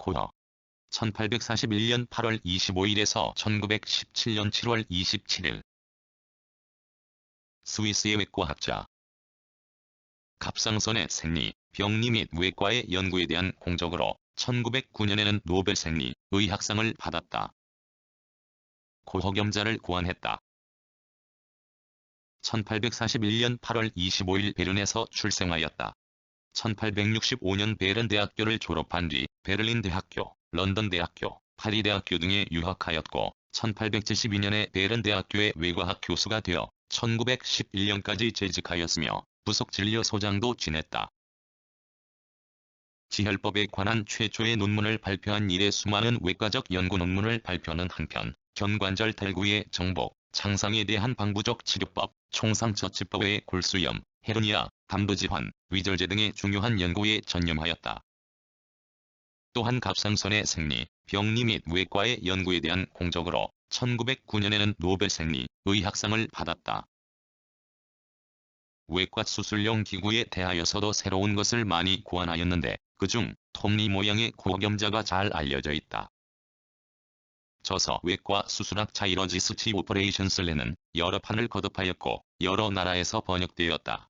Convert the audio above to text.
고려 1841년 8월 25일에서 1917년 7월 27일 스위스의 외과학자 갑상선의 생리, 병리 및 외과의 연구에 대한 공적으로 1909년에는 노벨 생리, 의학상을 받았다. 고호겸자를 구원했다. 1841년 8월 25일 베른에서 출생하였다. 1865년 베른 대학교를 졸업한 뒤 베를린 대학교, 런던 대학교, 파리 대학교 등에 유학하였고 1872년에 베른 대학교의 외과학 교수가 되어 1911년까지 재직하였으며 부속 진료소장도 지냈다. 지혈법에 관한 최초의 논문을 발표한 이래 수많은 외과적 연구 논문을 발표하는 한편 견관절 탈구의 정복, 창상에 대한 방부적 치료법, 총상처치법의 골수염, 헤르니아, 담도질환, 위절제 등의 중요한 연구에 전념하였다. 또한 갑상선의 생리, 병리 및 외과의 연구에 대한 공적으로 1909년에는 노벨 생리, 의학상을 받았다. 외과 수술용 기구에 대하여서도 새로운 것을 많이 고안하였는데 그중 톱니 모양의 고겸자가 잘 알려져 있다. 저서 외과 수술학 차이러지스치 오퍼레이션슬레는 여러 판을 거듭하였고 여러 나라에서 번역되었다.